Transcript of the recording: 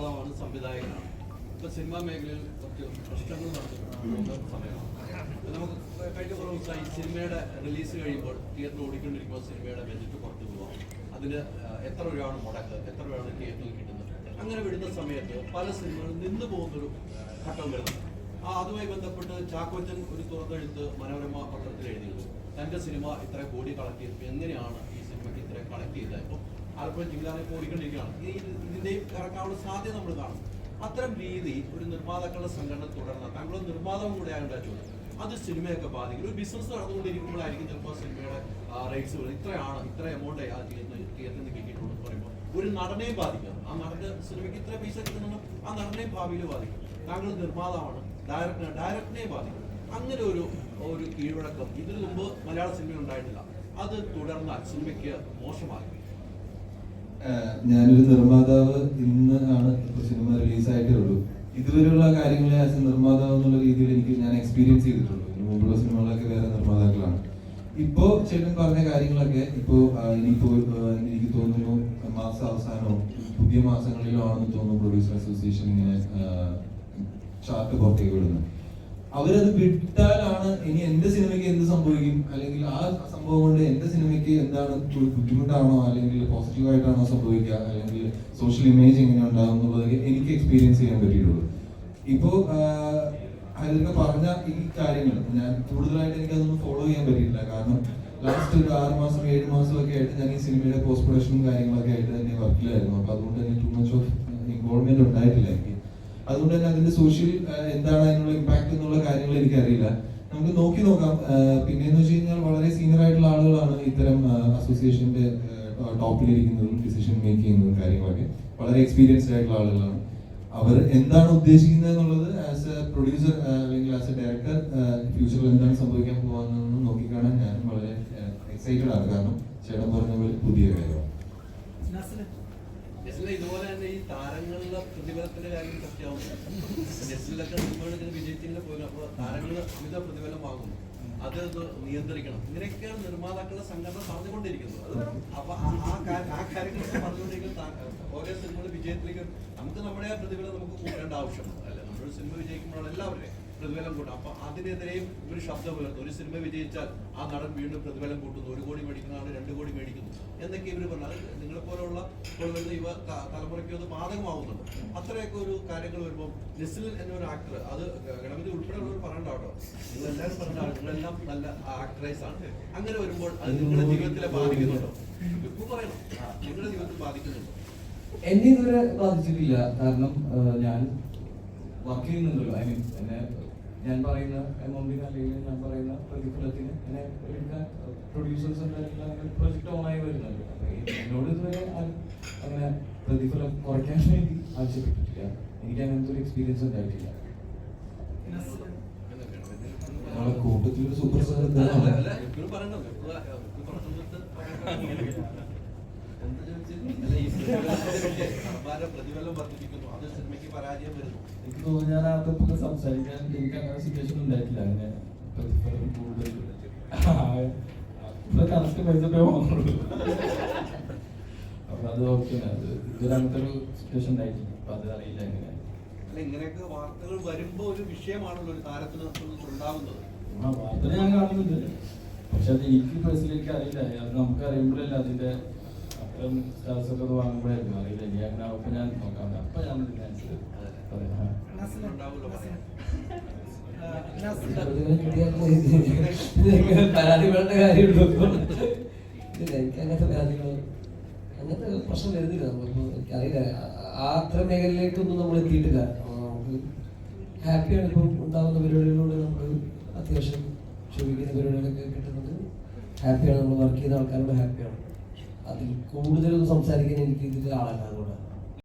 നിർമ്മാതാവാണ് സംവിധായകനാണ്. ഇപ്പൊ സിനിമാ മേഖലയിൽ കുറച്ച് പ്രശ്നങ്ങൾ നടത്തുന്ന സമയമാണ്. നമുക്ക് കഴിഞ്ഞ കുറേ ദിവസമായി സിനിമയുടെ റിലീസ് കഴിയുമ്പോൾ തിയേറ്ററിൽ ഓടിക്കൊണ്ടിരിക്കുമ്പോൾ സിനിമയുടെ ബജറ്റ് പുറത്തു പോവാം അതിന് എത്ര രൂപയാണ് മുടക്ക്? എത്ര രൂപയാണ് തിയേറ്ററിൽ കിട്ടുന്നത്? അങ്ങനെ വിടുന്ന സമയത്ത് പല സിനിമകളും നിന്ന് പോകുന്നൊരു ഘട്ടം വരുന്നു. ആ അതുമായി ബന്ധപ്പെട്ട് ചാക്കോച്ചൻ ഒരു തുറന്നെഴുത്ത് മനോരമ പത്രത്തിൽ എഴുതിയത് തന്റെ സിനിമ ഇത്ര കോടി കളക്ട് ചെയ്തപ്പോൾ എങ്ങനെയാണ് ഈ സിനിമയ്ക്ക് ഇത്ര കളക്ട് ചെയ്തത്? ഇപ്പോൾ ആലപ്പുഴ ജില്ലാനെ ഓടിക്കൊണ്ടിരിക്കുകയാണ് ഇതിന്റെയും ഇറക്കാനുള്ള സാധ്യത നമ്മൾ കാണും. അത്തരം രീതി ഒരു നിർമ്മാതാക്കളുടെ സംഘടന തുടർന്ന താങ്കളുടെ നിർമ്മാതാവും കൂടെ ആയതുകൊണ്ട് അത് സിനിമയൊക്കെ ബാധിക്കും. ഒരു ബിസിനസ് നടന്നുകൊണ്ടിരിക്കുമ്പോഴായിരിക്കും ചിലപ്പോൾ സിനിമയുടെ റേറ്റ്സ് ഇത്രയാണ് ഇത്ര എമൗണ്ട് ആ തിയേറ്ററിൽ നിന്ന് കിട്ടിയിട്ടുള്ളൂ പറയുമ്പോൾ ഒരു നടനെയും ബാധിക്കും. ആ നടന് സിനിമയ്ക്ക് ഇത്ര പൈസ കിട്ടുന്നുണ്ടോ. ആ നടനെയും ഭാവിയിൽ ബാധിക്കും. താങ്കൾ നിർമ്മാതാവാണ്. ഡയറക്ടർ ഡയറക്ടറിനെ ബാധിക്കും. അങ്ങനെ ഒരു ഒരു കീഴ്വഴക്കം ഇതിനു മുമ്പ് മലയാള സിനിമ ഉണ്ടായിട്ടില്ല. അത് തുടർന്നാൽ സിനിമയ്ക്ക് മോശമാകും. ഞാനൊരു നിർമ്മാതാവ് ഇന്ന് ആണ് സിനിമ റിലീസായിട്ടേ ഉള്ളൂ. ഇതുവരെയുള്ള കാര്യങ്ങളെ ആസ് എ നിർമ്മാതാവ് എന്നുള്ള രീതിയിൽ എനിക്ക് ഞാൻ എക്സ്പീരിയൻസ് ചെയ്തിട്ടുള്ളൂ. മുമ്പുള്ള സിനിമകളൊക്കെ വേറെ നിർമ്മാതാക്കളാണ്. ഇപ്പോ ചേട്ടൻ പറഞ്ഞ കാര്യങ്ങളൊക്കെ ഇപ്പോ എനിക്ക് എനിക്ക് തോന്നുന്നു മാസ അവസാനമോ പുതിയ മാസങ്ങളിലോ ആണെന്ന് തോന്നുന്നു പ്രൊഡ്യൂസർ അസോസിയേഷൻ ഇങ്ങനെ ചാർട്ട് പുറത്തേക്ക് വിടുന്നത്. അവരത് വിട്ടാലാണ് ഇനി എന്റെ സിനിമയ്ക്ക് എന്ത് സംഭവിക്കും? അല്ലെങ്കിൽ ആ സംഭവം കൊണ്ട് എന്റെ സിനിമയ്ക്ക് എന്താണ് ബുദ്ധിമുട്ടാണോ? അല്ലെങ്കിൽ പോസിറ്റീവ് ആയിട്ടാണോ സംഭവിക്കുക? അല്ലെങ്കിൽ സോഷ്യൽ ഇമേജ് എങ്ങനെ ഉണ്ടാകും എന്നുള്ളത് എനിക്ക് എക്സ്പീരിയൻസ് ചെയ്യാൻ പറ്റിയിട്ടുള്ളൂ. ഇപ്പോ ഹരിതൊക്കെ പറഞ്ഞ ഈ കാര്യങ്ങൾ ഞാൻ കൂടുതലായിട്ട് എനിക്ക് അതൊന്നും ഫോളോ ചെയ്യാൻ പറ്റിയിട്ടില്ല. കാരണം ലാസ്റ്റ് ഒരു ആറ് മാസം ഏഴ് മാസം ഒക്കെ ആയിട്ട് ഞാൻ ഈ സിനിമയുടെ പോസ്റ്റ് പ്രൊഡക്ഷനും കാര്യങ്ങളൊക്കെ ആയിട്ട് തന്നെ വർക്കിലായിരുന്നു അപ്പൊ അതുകൊണ്ട് തന്നെ ടു മച്ച് ഓഫ് ഇൻവോൾവ്മെന്റ് ഉണ്ടായിട്ടില്ല എനിക്ക്. അതുകൊണ്ട് തന്നെ അതിന്റെ സോഷ്യൽ എന്താണ് അതിനുള്ള ഇമ്പാക്ട് എന്നുള്ള കാര്യങ്ങൾ എനിക്കറിയില്ല. നമുക്ക് നോക്കി നോക്കാം. പിന്നെന്ന് വെച്ച് കഴിഞ്ഞാൽ വളരെ സീനിയർ ആയിട്ടുള്ള ആളുകളാണ് ഇത്തരം അസോസിയേഷന്റെ ടോപ്പിലിരിക്കുന്നതും ഡിസിഷൻ മേക്ക് ചെയ്യുന്നതും കാര്യങ്ങളൊക്കെ. വളരെ എക്സ്പീരിയൻസ്ഡ് ആയിട്ടുള്ള ആളുകളാണ്. അവർ എന്താണ് ഉദ്ദേശിക്കുന്നത് എന്നുള്ളത് ആസ് എ പ്രൊഡ്യൂസർ അല്ലെങ്കിൽ ആസ് എ ഡയറക്ടർ ഫ്യൂച്ചറിൽ എന്താണ് സംഭവിക്കാൻ പോകുന്നതെന്ന് നോക്കിക്കാണാൻ ഞാനും വളരെ എക്സൈറ്റഡ് ആണ്. കാരണം ചേട്ടൻ പറഞ്ഞ പോലെ പുതിയ കാര്യമാണ്. ഓരോ സിനിമകൾ വിജയത്തിലേക്ക് നമുക്ക് നമ്മുടെ ആ പ്രതിഫലം നമുക്ക് കൂട്ടേണ്ട ആവശ്യമുണ്ട്. അല്ലെ? നമ്മളൊരു സിനിമ വിജയിക്കുമ്പോഴാണ് എല്ലാവരുടെയും പ്രതിഫലം കൂട്ടും. അപ്പൊ അതിനെതിരെയും ഒരു ശബ്ദം ഉയർത്തും. ഒരു സിനിമ വിജയിച്ചാൽ ആ നടൻ വീണ്ടും പ്രതിഫലം കൂട്ടുന്നു. ഒരു കോടി മേടിക്കുന്ന ആൾ രണ്ട് കോടി മേടിക്കുന്നു. എന്നൊക്കെ ഇവർ പറഞ്ഞു. അത് നിങ്ങളെ പോലെയുള്ള ഇപ്പോൾ വരുന്ന യുവ തലമുറയ്ക്ക് അത് ബാധകമാവുന്നുണ്ട്. അത്രയൊക്കെ ഒരു കാര്യങ്ങൾ വരുമ്പോൾ നിസിൽ എന്നൊരു ആക്ടർ അത് ഗണപതി ഉൾപ്പെടെയുള്ളവർ പറയണ്ട കേട്ടോ. നിങ്ങളെല്ലാവരും പറഞ്ഞാണ് നിങ്ങളെല്ലാം നല്ല ആക്ട്രൈസ് ആണ്. അങ്ങനെ വരുമ്പോൾ അത് നിങ്ങളുടെ ജീവിതത്തിലെ ബാധിക്കുന്നുണ്ടോ? ഇപ്പൊ പറയണം. നിങ്ങളുടെ ജീവിതത്തിൽ ബാധിക്കുന്നുണ്ടോ? എന്നെ ഇതുവരെ ബാധിച്ചിട്ടില്ല. കാരണം ഞാൻ വർക്ക് ചെയ്യുന്നുണ്ടല്ലോ. ഐ മീൻ എന്നെ ഞാൻ പറയുന്ന എമൗണ്ടിന് അല്ലെങ്കിൽ ഞാൻ പറയുന്ന പ്രതിഫലത്തിന് എന്നെ എടുക്കാൻ പ്രൊഡ്യൂസേഴ്സ് പ്രൊജക്ട് ഓണായി വരുന്നുണ്ട്. അപ്പൊ ഈ- എന്നോട് ഇതുവരെ അങ്ങനെ പ്രതിഫലം കുറയ്ക്കാൻ വേണ്ടി ആവശ്യപ്പെട്ടിട്ടില്ല. എനിക്ക് അങ്ങനത്തെ ഒരു എക്സ്പീരിയൻസ് ഉണ്ടായിട്ടില്ല. നമ്മളെ കൂട്ടത്തിൽ ഒരു സൂപ്പർ സ്റ്റാർ പ്രതിഫലം വർദ്ധിപ്പിക്കുന്നു പരാജയം വരുന്നു. എനിക്ക് തോന്നുന്നു ഞാൻ അതൊക്കെ സംസാരിക്കാൻ എനിക്ക് അങ്ങനെ സിറ്റുവേഷൻ ഉണ്ടായിട്ടില്ല. അങ്ങനെ പ്രതിഫലം കൂടുതൽ. ഇപ്പൊ കറക്റ്റ് പൈസ പേ അപ്പൊ അത് ഓക്കെ അത് ഇതൊരു അങ്ങനത്തെ ഒരു സിറ്റുവേഷൻ ഉണ്ടായിട്ടില്ല. അപ്പൊ അത് അറിയില്ല എങ്ങനെ അല്ല ഇങ്ങനെയൊക്കെ വാർത്തകൾ വരുമ്പോ ഒരു വിഷയമാണല്ലോ ഒരു താരത്തിന് ഉണ്ടാവുന്നത്. ആ വാർത്ത ഞാൻ കാണുന്നുണ്ട്. പക്ഷെ അത് എനിക്ക് പേഴ്സണലി എനിക്ക് അറിയില്ല. അത് നമുക്ക് അറിയുമ്പോഴല്ല അതിന്റെ അത്തരം സ്റ്റാർസ് ഒക്കെ അത് വാങ്ങുമ്പോഴായിരുന്നു അറിയില്ല ഇനി അങ്ങനെ അപ്പൊ ഞാൻ നോക്കാം. അപ്പൊ ഞാൻ. പരാതികളുടെ കാര്യമുള്ളൂ? പരാതികൾ അങ്ങനത്തെ പ്രശ്നം വരുന്നില്ല. നമ്മളിപ്പോൾ എനിക്കറിയില്ല ആ- അത്ര മേഖലയിലേക്കൊന്നും നമ്മൾ എത്തിയിട്ടില്ല. ഹാപ്പിയാണ് ഇപ്പം ഉണ്ടാകുന്ന പരിപാടികളിലൂടെ നമ്മൾ അത്യാവശ്യം ക്ഷമിക്കുന്ന പരിപാടികളൊക്കെ കിട്ടുന്നത്. ഹാപ്പിയാണ് നമ്മൾ വർക്ക് ചെയ്ത ആൾക്കാരോട് ഹാപ്പിയാണ്. അതിൽ കൂടുതലൊന്നും സംസാരിക്കാൻ എനിക്ക് ഇതിൽ ആളല്ല അതുകൊണ്ടാണ്.